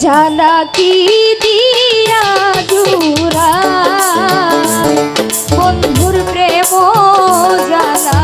জানাকি দিয়া জুরা বন্ধুর প্রেম জানা